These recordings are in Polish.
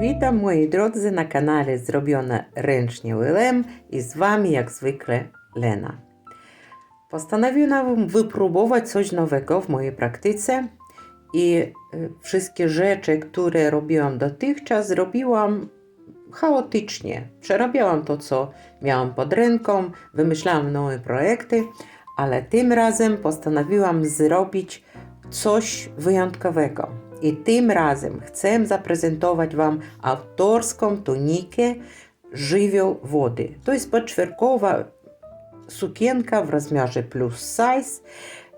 Witam moi drodzy na kanale Zrobione ręcznie LLM i z Wami jak zwykle Lena. Postanowiłam wypróbować coś nowego w mojej praktyce i y, wszystkie rzeczy, które robiłam dotychczas, zrobiłam chaotycznie. Przerabiałam to, co miałam pod ręką, wymyślałam nowe projekty, ale tym razem postanowiłam zrobić coś wyjątkowego. I tym razem chcę zaprezentować Wam autorską tunikę żywioł wody. To jest podczwórkowa sukienka w rozmiarze plus size,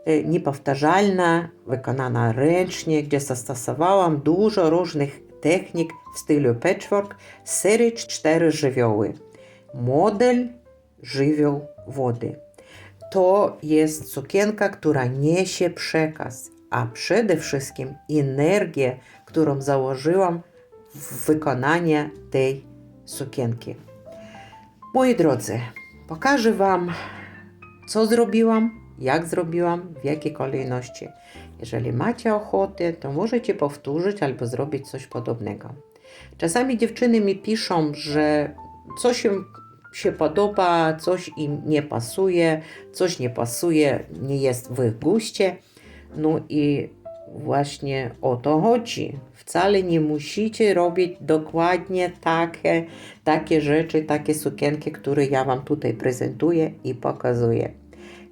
y, niepowtarzalna, wykonana ręcznie, gdzie zastosowałam dużo różnych technik w stylu patchwork z serii 4 żywioły. Model żywioł wody. To jest sukienka, która niesie przekaz, a przede wszystkim energię, którą założyłam w wykonanie tej sukienki. Moi drodzy, pokażę Wam, co zrobiłam, jak zrobiłam, w jakiej kolejności. Jeżeli macie ochotę, to możecie powtórzyć albo zrobić coś podobnego. Czasami dziewczyny mi piszą, że coś im się podoba, coś im nie pasuje, coś nie pasuje, nie jest w ich guście. No i właśnie o to chodzi. Wcale nie musicie robić dokładnie takie, takie rzeczy, takie sukienki, które ja Wam tutaj prezentuję i pokazuję.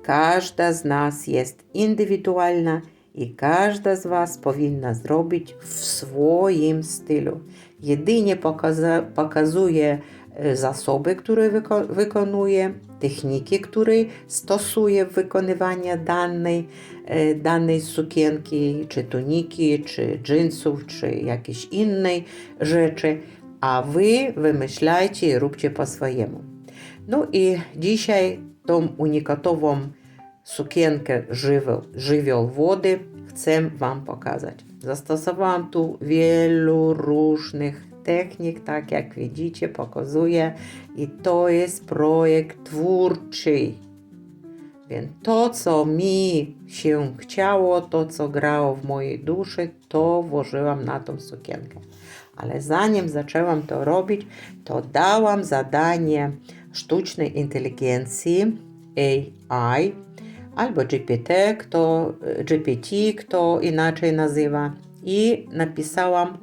Każda z nas jest indywidualna i każda z Was powinna zrobić w swoim stylu. Jedynie pokaza pokazuje zasoby, które wyko wykonuje, techniki, które stosuje w wykonywaniu danej, e, danej sukienki, czy tuniki, czy dżinsów, czy jakiejś innej rzeczy, a Wy wymyślajcie i róbcie po swojemu. No i dzisiaj tą unikatową sukienkę żywioł, żywioł wody chcę Wam pokazać. Zastosowałam tu wielu różnych technik, tak jak widzicie, pokazuję i to jest projekt twórczy. Więc to, co mi się chciało, to, co grało w mojej duszy, to włożyłam na tą sukienkę. Ale zanim zaczęłam to robić, to dałam zadanie sztucznej inteligencji AI albo GPT, kto, GPT, kto inaczej nazywa, i napisałam,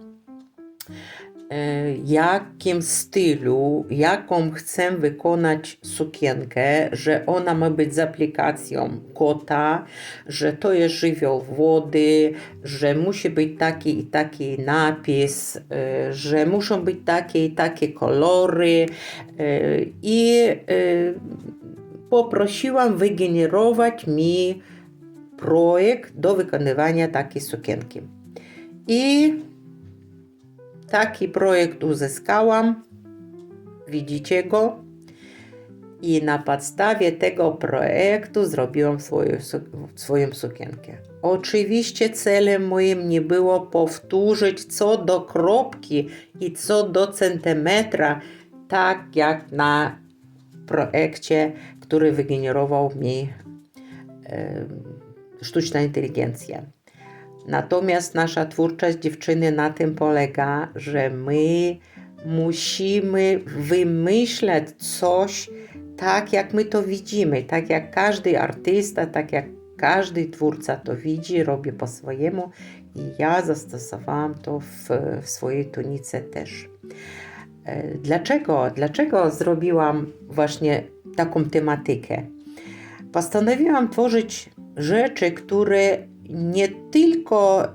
jakim stylu, jaką chcę wykonać sukienkę, że ona ma być z aplikacją kota, że to jest żywioł wody, że musi być taki i taki napis, e, że muszą być takie i takie kolory e, i poprosiłam wygenerować mi projekt do wykonywania takiej sukienki. I taki projekt uzyskałam. Widzicie go? I na podstawie tego projektu zrobiłam swoją, swoją sukienkę. Oczywiście celem moim nie było powtórzyć co do kropki i co do centymetra, tak jak na projekcie, który wygenerował mi e, sztuczna inteligencja. Natomiast nasza twórczość dziewczyny na tym polega, że my musimy wymyślać coś tak, jak my to widzimy, tak jak każdy artysta, tak jak każdy twórca to widzi, robi po swojemu i ja zastosowałam to w, w swojej tunice też. E, dlaczego? Dlaczego zrobiłam właśnie taką tematykę? Postanowiłam tworzyć rzeczy, które nie tylko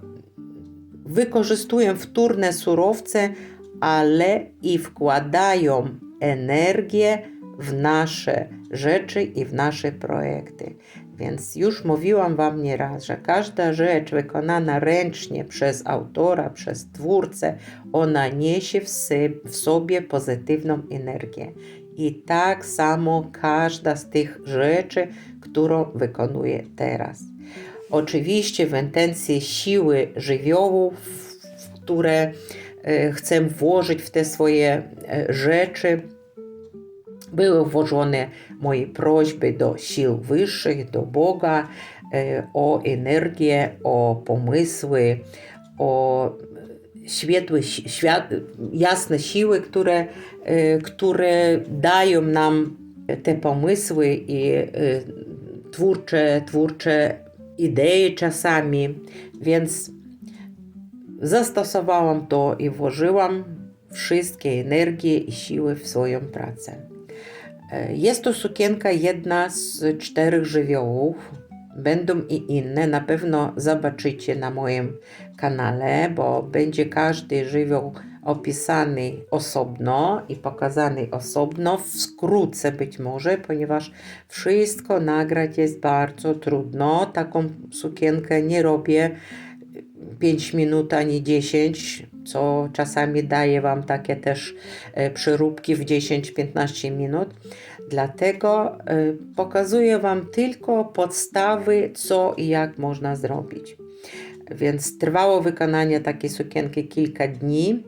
wykorzystują wtórne surowce, ale i wkładają energię w nasze rzeczy i w nasze projekty. Więc już mówiłam Wam nieraz, że każda rzecz wykonana ręcznie przez autora, przez twórcę, ona niesie w, sobie pozytywną energię. I tak samo każda z tych rzeczy, którą wykonuję teraz. Oczywiście w intencje siły żywiołów, które e, chcę włożyć w te swoje e, rzeczy, były włożone moje prośby do sił wyższych, do Boga e, o energię, o pomysły, o światłe, świat, jasne siły, które, które dają nam te pomysły i twórcze, twórcze idee czasami, więc zastosowałam to i włożyłam wszystkie energie i siły w swoją pracę. E, Jest to sukienka jedna z czterech żywiołów. Będą i inne, na pewno zobaczycie na moim kanale, bo będzie każdy żywioł opisany osobno i pokazany osobno, w skrócie być może, ponieważ wszystko nagrać jest bardzo trudno. Taką sukienkę nie robię 5 minut ani 10, co czasami daje Wam takie też e, przeróbki w 10-15 minut. Dlatego e, pokazuję Wam tylko podstawy, co i jak można zrobić. Więc trwało wykonanie takiej sukienki kilka dni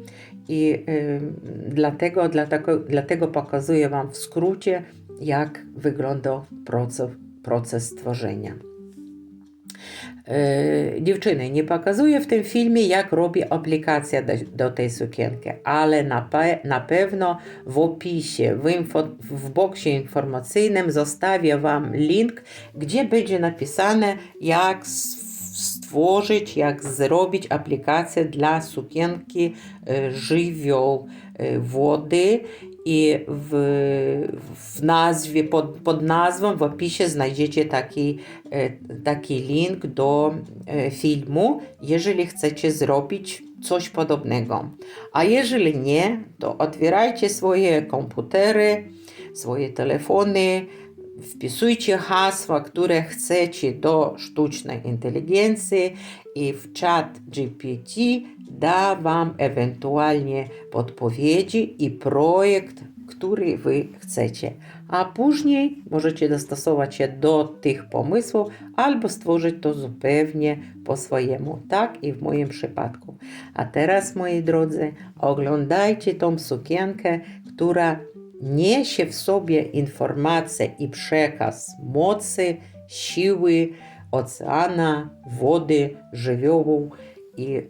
i y, dlatego, dlatego, dlatego pokazuję Wam w skrócie, jak wygląda proces, proces tworzenia. E, dziewczyny, nie pokazuję w tym filmie, jak robię aplikację do, do tej sukienki, ale na, pe, na pewno w opisie, w, info, w boksie informacyjnym zostawię Wam link, gdzie będzie napisane, jak stworzyć, jak zrobić aplikację dla sukienki e, żywioł e, wody i w, w nazwie, pod, pod nazwą, w opisie znajdziecie taki, e, taki link do filmu, jeżeli chcecie zrobić coś podobnego. A jeżeli nie, to otwierajcie swoje komputery, swoje telefony, wpisujcie hasła, które chcecie do sztucznej inteligencji i w chat GPT da Wam ewentualnie podpowiedzi i projekt, który Wy chcecie. A później możecie dostosować się do tych pomysłów albo stworzyć to zupełnie po swojemu. Tak i w moim przypadku. A teraz, moi drodzy, oglądajcie tą sukienkę, która niesie w sobie informacje i przekaz mocy, siły oceana, wody, żywiołu i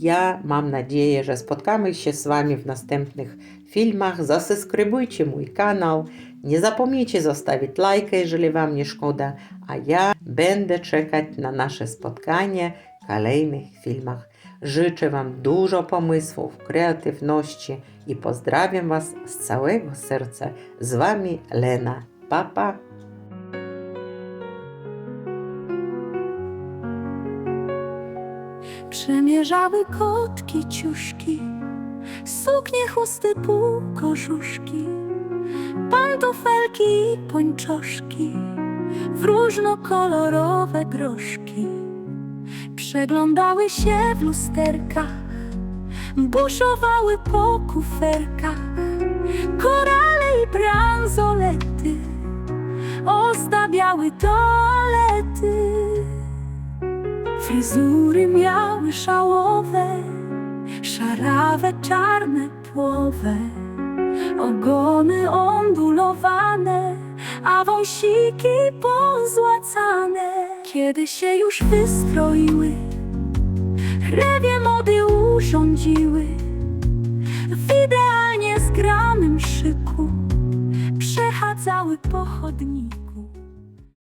ja mam nadzieję, że spotkamy się z Wami w następnych filmach. Zasubskrybujcie mój kanał. Nie zapomnijcie zostawić lajka, jeżeli Wam nie szkoda, a ja będę czekać na nasze spotkanie w kolejnych filmach. Życzę Wam dużo pomysłów, kreatywności i pozdrawiam Was z całego serca. Z Wami Lena. Papa. Przemierzały kotki ciuszki, suknie, chusty, półkorzuszki, pantofelki i pończoszki, w różnokolorowe groszki. Przeglądały się w lusterkach, buszowały po kuferkach, korale i bransolety ozdabiały toalety. Fryzury miały szałowe, szarawe, czarne płowe, ogony ondulowane, a wąsiki pozłacane. Kiedy się już wystroiły, rewie mody urządziły, w idealnie zgranym szyku przechadzały po chodniku.